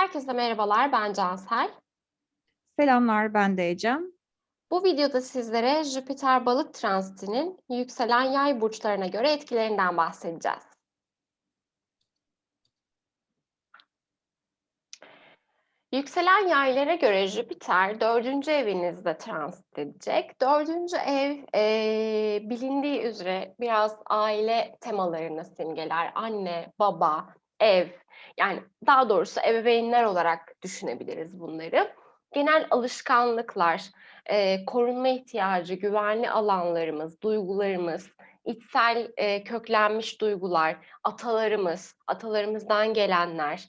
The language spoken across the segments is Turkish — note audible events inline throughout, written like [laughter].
Herkese merhabalar, ben Cansel. Selamlar, ben de Ecem. Bu videoda sizlere Jüpiter balık transitinin yükselen yay burçlarına göre etkilerinden bahsedeceğiz. Yükselen yaylara göre Jüpiter dördüncü evinizde transit edecek. Dördüncü ev eee, bilindiği üzere biraz aile temalarını simgeler. Anne, baba, ev. Yani daha doğrusu ebeveynler olarak düşünebiliriz bunları. Genel alışkanlıklar, eee, korunma ihtiyacı, güvenli alanlarımız, duygularımız, içsel eee, köklenmiş duygular, atalarımız, atalarımızdan gelenler,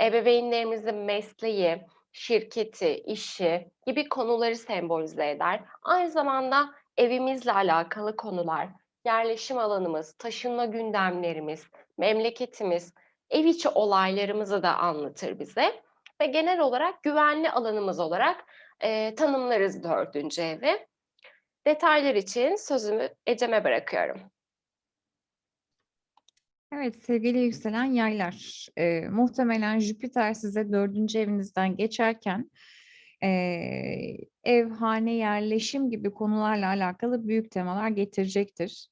ebeveynlerimizin mesleği, şirketi, işi gibi konuları sembolize eder. Aynı zamanda evimizle alakalı konular, yerleşim alanımız, taşınma gündemlerimiz, memleketimiz, ev içi olaylarımızı da anlatır bize ve genel olarak güvenli alanımız olarak eee, tanımlarız dördüncü evi. Detaylar için sözümü Ecem'e bırakıyorum. Evet, sevgili yükselen yaylar, eee, muhtemelen Jüpiter size dördüncü evinizden geçerken eee, ev, hane, yerleşim gibi konularla alakalı büyük temalar getirecektir.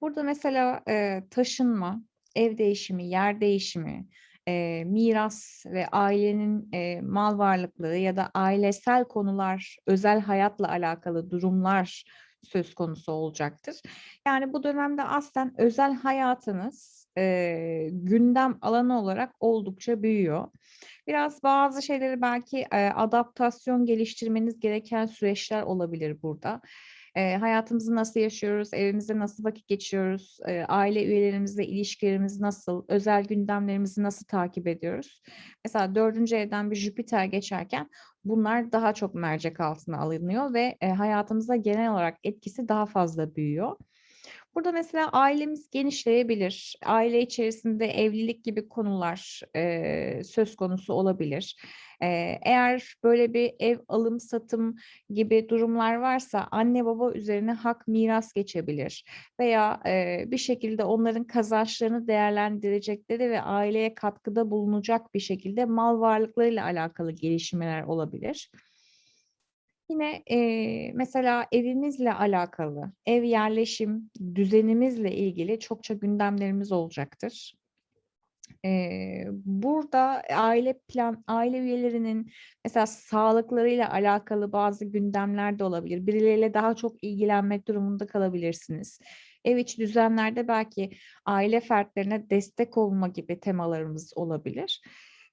Burada mesela eee, taşınma, ev değişimi, yer değişimi, eee, miras ve ailenin eee, mal varlıkları ya da ailesel konular, özel hayatla alakalı durumlar söz konusu olacaktır. Yani bu dönemde aslen özel hayatınız eee, gündem alanı olarak oldukça büyüyor. Biraz bazı şeyleri belki eee, adaptasyon geliştirmeniz gereken süreçler olabilir burada. Eee, hayatımızı nasıl yaşıyoruz, evimizde nasıl vakit geçiriyoruz, eee, aile üyelerimizle ilişkilerimiz nasıl, özel gündemlerimizi nasıl takip ediyoruz? Mesela dördüncü evden bir Jüpiter geçerken bunlar daha çok mercek altına alınıyor ve e, hayatımıza genel olarak etkisi daha fazla büyüyor. Burada mesela ailemiz genişleyebilir. Aile içerisinde evlilik gibi konular e, söz konusu olabilir. E, eğer böyle bir ev alım satım gibi durumlar varsa anne baba üzerine hak miras geçebilir. Veya e, bir şekilde onların kazançlarını değerlendirecekleri ve aileye katkıda bulunacak bir şekilde mal varlıklarıyla alakalı gelişmeler olabilir. Yine eee, mesela evimizle alakalı, ev yerleşim düzenimizle ilgili çokça gündemlerimiz olacaktır. Eee, burada aile plan aile üyelerinin mesela sağlıklarıyla alakalı bazı gündemler de olabilir. Birileriyle daha çok ilgilenmek durumunda kalabilirsiniz. Ev içi düzenlerde belki aile fertlerine destek olma gibi temalarımız olabilir.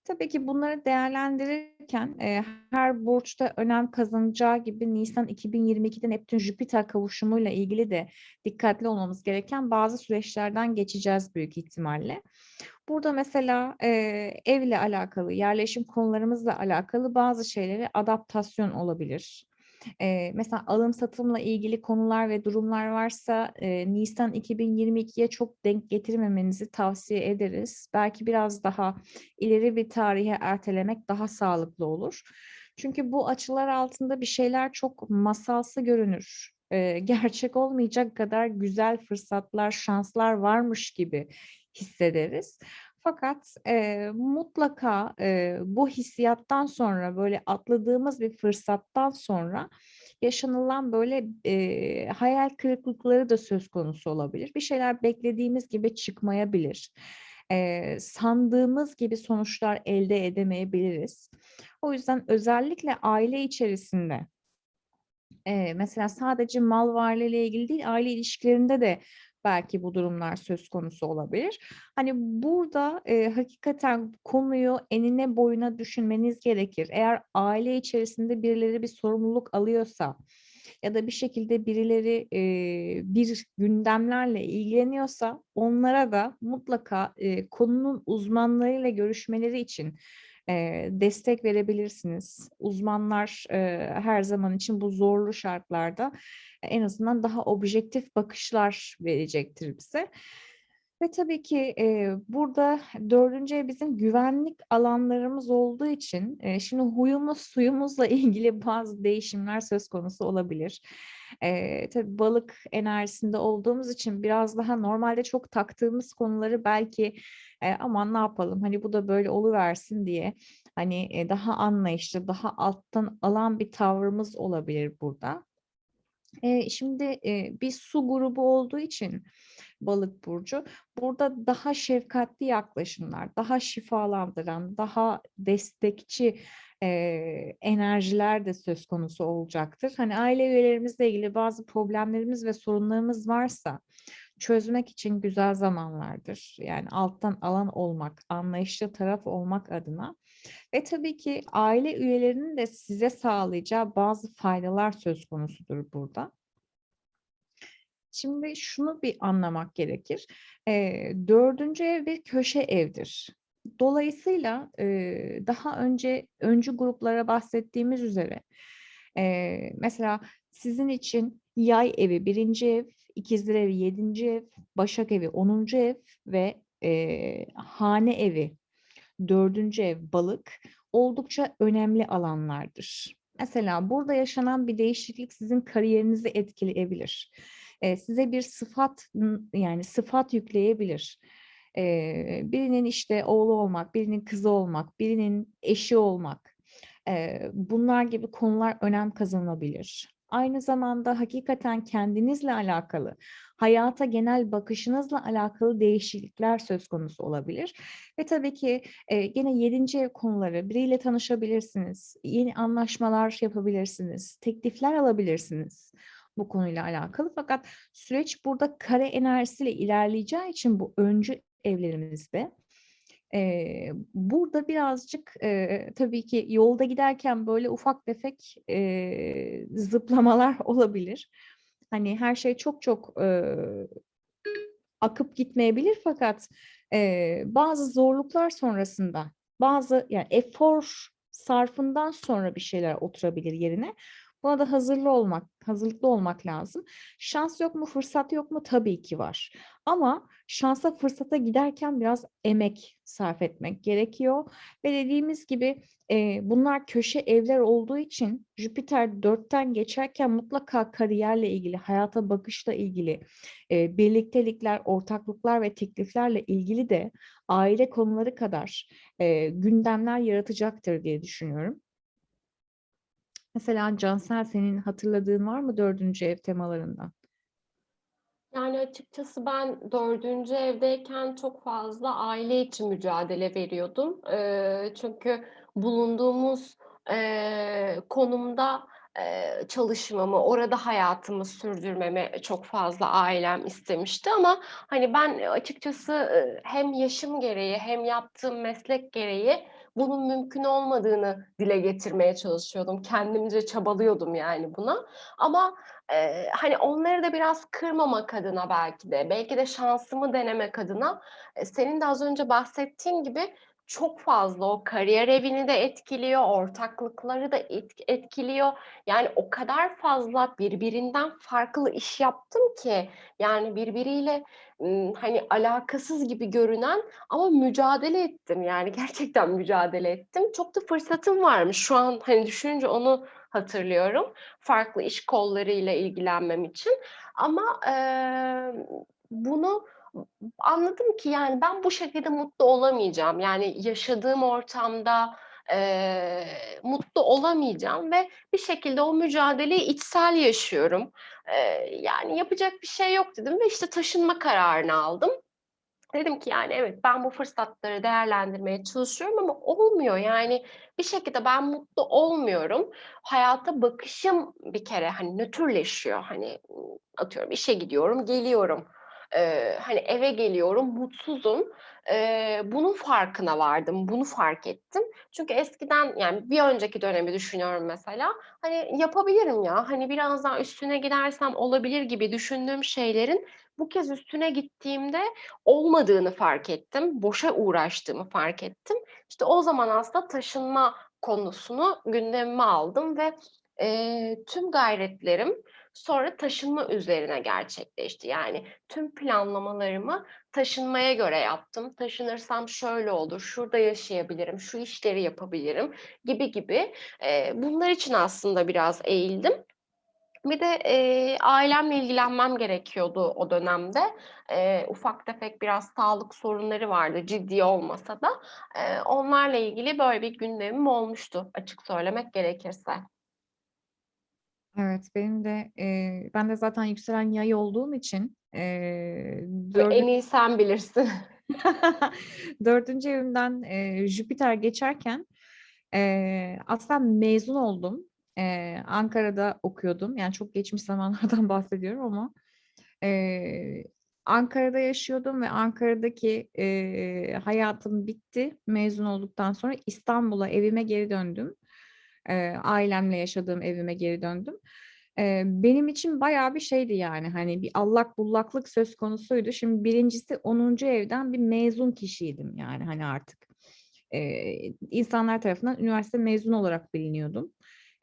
Tabii ki bunları değerlendirirken e, her burçta önem kazanacağı gibi Nisan 2022'de Neptün Jüpiter kavuşumuyla ilgili de dikkatli olmamız gereken bazı süreçlerden geçeceğiz büyük ihtimalle. Burada mesela e, evle alakalı, yerleşim konularımızla alakalı bazı şeylere adaptasyon olabilir. E, mesela alım satımla ilgili konular ve durumlar varsa e, Nisan 2022'ye çok denk getirmemenizi tavsiye ederiz. Belki biraz daha ileri bir tarihe ertelemek daha sağlıklı olur. Çünkü bu açılar altında bir şeyler çok masalsı görünür. [laughs] Gerçek olmayacak kadar güzel fırsatlar, şanslar varmış gibi hissederiz. Fakat e, mutlaka e, bu hissiyattan sonra böyle atladığımız bir fırsattan sonra yaşanılan böyle e, hayal kırıklıkları da söz konusu olabilir. Bir şeyler beklediğimiz gibi çıkmayabilir. E, sandığımız gibi sonuçlar elde edemeyebiliriz. O yüzden özellikle aile içerisinde e, mesela sadece mal varlığı ile ilgili değil aile ilişkilerinde de belki bu durumlar söz konusu olabilir. Hani burada e, hakikaten konuyu enine boyuna düşünmeniz gerekir. Eğer aile içerisinde birileri bir sorumluluk alıyorsa ya da bir şekilde birileri e, bir gündemlerle ilgileniyorsa onlara da mutlaka e, konunun uzmanlarıyla görüşmeleri için e, destek verebilirsiniz. Uzmanlar e, her zaman için bu zorlu şartlarda en azından daha objektif bakışlar verecektir bize. Ve tabii ki e, burada dördüncü bizim güvenlik alanlarımız olduğu için e, şimdi huyumuz suyumuzla [laughs] ilgili bazı değişimler söz konusu olabilir. Eee, tabii balık enerjisinde olduğumuz için biraz daha normalde çok taktığımız konuları belki, eee, aman ne yapalım hani bu da böyle oluversin diye hani, eee, daha anlayışlı, daha alttan alan bir tavrımız olabilir burada. Şimdi, bir su grubu olduğu için Balık burcu, burada daha şefkatli yaklaşımlar, daha şifalandıran, daha destekçi, enerjiler de söz konusu olacaktır. Hani aile üyelerimizle ilgili bazı problemlerimiz ve sorunlarımız varsa çözmek için güzel zamanlardır. Yani alttan alan olmak, anlayışlı taraf olmak adına ve tabii ki aile üyelerinin de size sağlayacağı bazı faydalar söz konusudur burada. Şimdi şunu bir anlamak gerekir. Eee, 4. ev bir köşe evdir. Dolayısıyla, eee, daha önce öncü gruplara bahsettiğimiz üzere, eee, mesela sizin için Yay evi 1. ev, İkizler evi 7. ev, Başak evi 10. ev ve, eee, Hane evi 4. ev Balık oldukça önemli alanlardır. Mesela burada yaşanan bir değişiklik sizin kariyerinizi etkileyebilir. Eee, size bir sıfat, yani sıfat yükleyebilir. Eee, birinin işte oğlu olmak, birinin kızı olmak, birinin eşi olmak, eee, bunlar gibi konular önem kazanabilir. Aynı zamanda hakikaten kendinizle alakalı, hayata genel bakışınızla alakalı değişiklikler söz konusu olabilir ve tabii ki, eee, gene 7. ev konuları, biriyle tanışabilirsiniz, yeni anlaşmalar yapabilirsiniz, teklifler alabilirsiniz bu konuyla alakalı. Fakat süreç burada kare enerjisiyle ilerleyeceği için bu öncü evlerimizde, eee, burada birazcık, eee, tabii ki yolda giderken böyle ufak tefek, eee, zıplamalar [laughs] olabilir. Hani her şey çok çok, eee, akıp gitmeyebilir fakat, eee, bazı zorluklar sonrasında, bazı yani efor sarfından sonra bir şeyler oturabilir yerine. Buna da hazırlı olmak, hazırlıklı olmak lazım. Şans yok mu, fırsat yok mu? Tabii ki var. Ama şansa, fırsata giderken biraz emek sarf etmek gerekiyor ve dediğimiz gibi, eee, bunlar köşe evler olduğu için Jüpiter 4'ten geçerken mutlaka kariyerle ilgili, hayata bakışla ilgili, eee, birliktelikler, ortaklıklar ve tekliflerle ilgili de aile konuları kadar, eee, gündemler yaratacaktır diye düşünüyorum. Mesela Cansel senin hatırladığın var mı 4. ev temalarından? Yani, açıkçası ben 4. evdeyken çok fazla aile için mücadele veriyordum. Eee, çünkü bulunduğumuz, eee, konumda, eee, çalışmamı, orada hayatımı sürdürmemi çok fazla ailem istemişti ama, hani, ben açıkçası, hem yaşım gereği hem yaptığım meslek gereği bunun mümkün olmadığını dile getirmeye çalışıyordum. Kendimce çabalıyordum yani buna ama, eee, hani, onları da biraz kırmamak adına belki de, belki de şansımı denemek adına, eee, senin de az önce bahsettiğin gibi çok fazla o kariyer evini de etkiliyor, ortaklıkları da etk etkiliyor. Yani o kadar fazla birbirinden farklı iş yaptım ki, yani birbiriyle, hani, alakasız gibi görünen ama mücadele ettim, yani [laughs] gerçekten mücadele ettim. Çok da fırsatım varmış. Şu an, hani, düşününce onu hatırlıyorum, farklı iş kollarıyla ilgilenmem için ama, emm, bunu anladım ki, yani, ben bu şekilde mutlu olamayacağım. Yani, yaşadığım ortamda, eee, mutlu olamayacağım ve bir şekilde o mücadeleyi içsel yaşıyorum. Eee, yani, yapacak bir şey yok dedim ve, işte, taşınma kararını aldım. Dedim ki, yani, evet, ben bu fırsatları değerlendirmeye çalışıyorum ama olmuyor. Yani, bir şekilde ben mutlu olmuyorum. Hayata bakışım bir kere, hani, nötrleşiyor. Hani, atıyorum işe gidiyorum, geliyorum. Eee, hani, eve geliyorum, mutsuzum. Eee, bunun farkına vardım, bunu fark ettim. Çünkü eskiden, yani, bir önceki dönemi düşünüyorum mesela, hani, yapabilirim ya, hani, biraz daha üstüne gidersem olabilir gibi düşündüğüm şeylerin bu kez üstüne gittiğimde olmadığını fark ettim. Boşa uğraştığımı fark ettim. İşte, o zaman aslında taşınma konusunu gündemime aldım ve, eee, tüm gayretlerim sonra taşınma üzerine gerçekleşti. Yani, tüm planlamalarımı taşınmaya göre yaptım. Taşınırsam şöyle olur, şurada yaşayabilirim, şu işleri yapabilirim gibi gibi. Bunlar için aslında biraz eğildim Bir de, eee, ailemle ilgilenmem gerekiyordu o dönemde. Eee, ufak tefek biraz sağlık sorunları vardı, ciddi olmasa da. Eee, onlarla ilgili böyle bir gündemim olmuştu açık söylemek gerekirse. Evet, benim de, eee, ben de zaten yükselen Yay olduğum için, eee, dördün en iyi sen bilirsin. [laughs] 4. evimden, eee, Jüpiter geçerken, eee, aslında mezun oldum. Eee, Ankara'da okuyordum. Yani çok geçmiş zamanlardan [laughs] bahsediyorum ama, eee, Ankara'da yaşıyordum ve Ankara'daki, eee, hayatım bitti. Mezun olduktan sonra İstanbul'a, evime geri döndüm. Eee, ailemle yaşadığım evime geri döndüm. Eee, benim için bayağı bir şeydi yani, hani, bir allak bullaklık söz konusuydu. Şimdi 1'incisi 10. evden bir mezun kişiydim yani, hani, artık. Eee, insanlar tarafından üniversite mezunu olarak biliniyordum.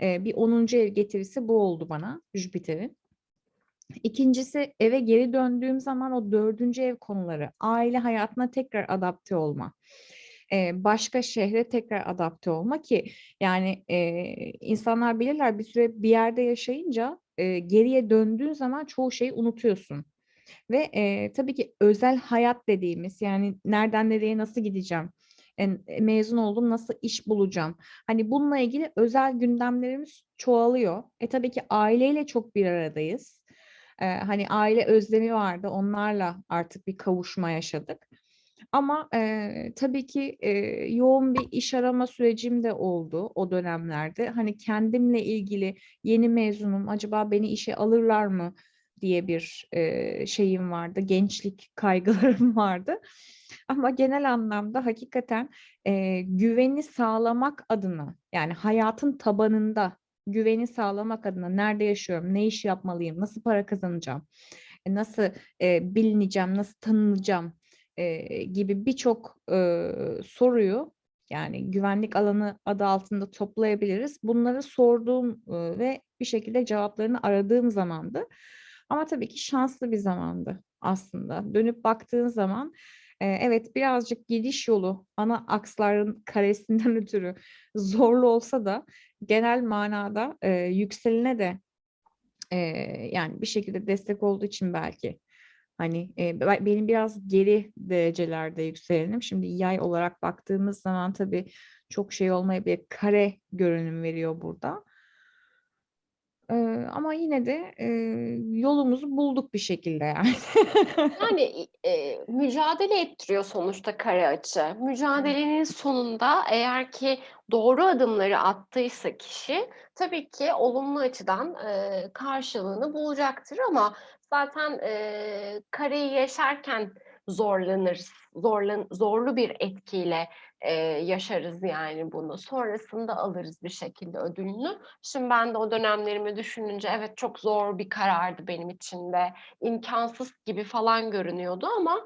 Eee, bir 10. ev getirisi bu oldu bana Jüpiter'in. 2'ncisi eve geri döndüğüm zaman o 4. ev konuları, aile hayatına tekrar adapte olma, başka şehre tekrar adapte olma ki yani, insanlar bilirler bir süre bir yerde yaşayınca, geriye döndüğün zaman çoğu şeyi unutuyorsun ve, eee, tabii ki özel hayat dediğimiz yani nereden nereye nasıl gideceğim, eee, mezun oldum, nasıl iş bulacağım? Hani, bununla ilgili özel gündemlerimiz çoğalıyor. E, tabii ki aileyle çok bir aradayız. Eee, hani, aile özlemi vardı, onlarla artık bir kavuşma yaşadık ama, eee, tabii ki, eee, yoğun bir iş arama sürecim de oldu o dönemlerde. Hani, kendimle ilgili yeni mezunum, acaba beni işe alırlar mı diye bir, eee, şeyim vardı, gençlik [laughs] kaygılarım vardı ama genel anlamda hakikaten, eee, güveni sağlamak adına, yani hayatın tabanında güveni sağlamak adına nerede yaşıyorum, ne iş yapmalıyım, nasıl para kazanacağım, e, nasıl, eee, bilineceğim, nasıl tanınacağım, eee, gibi birçok, ııı, soruyu, yani güvenlik alanı adı altında toplayabiliriz. Bunları sorduğum, ııı, ve bir şekilde cevaplarını aradığım zamandı ama tabii ki şanslı bir zamandı aslında. Dönüp baktığın zaman, eee, evet birazcık gidiş yolu ana aksların [laughs] karesinden ötürü zorlu olsa da genel manada, eee, yükselene de, eee, yani bir şekilde destek olduğu için belki, hani, be benim biraz geri derecelerde yükselenim. Şimdi Yay olarak baktığımız zaman tabii çok şey olmayabilir, kare görünüm veriyor burada. Ama yine de, yolumuzu bulduk bir şekilde yani. [laughs] Yani, eee, mücadele ettiriyor sonuçta kare açı. Mücadelenin sonunda eğer ki doğru adımları attıysa kişi tabii ki olumlu açıdan, eee, karşılığını bulacaktır ama zaten, eee, kareyi yaşarken zorlanırız. Zorlan zorlu bir etkiyle, eee, yaşarız yani bunu. Sonrasında alırız bir şekilde ödülünü. Şimdi ben de o dönemlerimi düşününce evet, çok zor bir karardı benim için de, imkânsız gibi falan görünüyordu ama,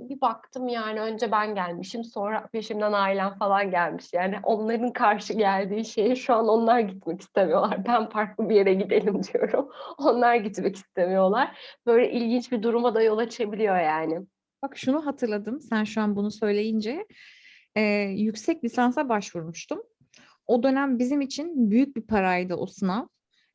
bir baktım yani önce ben gelmişim, sonra peşimden ailem falan gelmiş. Yani onların karşı geldiği şeye şu an onlar gitmek istemiyorlar. Ben farklı bir yere gidelim [laughs] diyorum. Onlar gitmek istemiyorlar. Böyle ilginç bir duruma da yol açabiliyor yani. Bak şunu hatırladım sen şu an bunu söyleyince. Eee, yüksek lisansa başvurmuştum. O dönem bizim için büyük bir paraydı o sınav.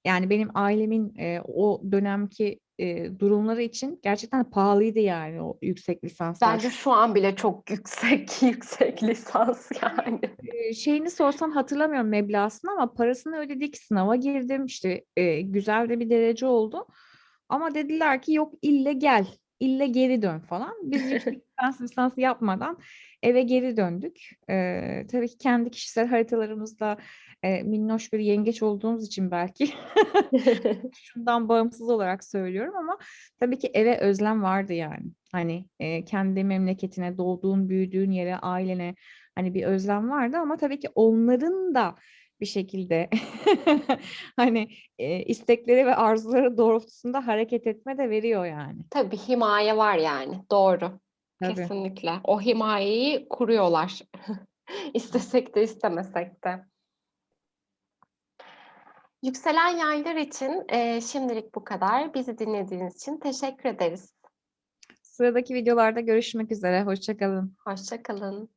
Yani benim ailemin, eee, o dönemki, eee, durumları için gerçekten pahalıydı yani o yüksek lisans Bence şu an bile çok yüksek, [laughs] yüksek lisans yani. Eee, şeyini sorsan hatırlamıyorum meblağını ama parasını ödedik, sınava girdim, işte, eee, güzel de bir derece oldu. Ama dediler ki yok ille gel, ille geri dön falan. Biz yüksek lisans [laughs] lisansı yapmadan eve geri döndük. Eee, tabii ki kendi kişisel haritalarımızda, eee, minnoş bir yengeç olduğumuz için belki [laughs] [laughs] şundan bağımsız olarak söylüyorum ama tabii ki eve özlem vardı yani. Hani, eee, kendi memleketine, doğduğun, büyüdüğün yere, ailene, hani, bir özlem vardı ama tabii ki onların da bir şekilde [laughs] hani, eee, istekleri ve arzuları doğrultusunda hareket etme de veriyor yani. Tabii, himaye var yani, doğru. Tabii. Kesinlikle. O himayeyi kuruyorlar. [laughs] İstesek de istemesek de. Yükselen Yaylar için, eee, şimdilik bu kadar. Bizi dinlediğiniz için teşekkür ederiz. Sıradaki videolarda görüşmek üzere, hoşça kalın. Hoşça kalın.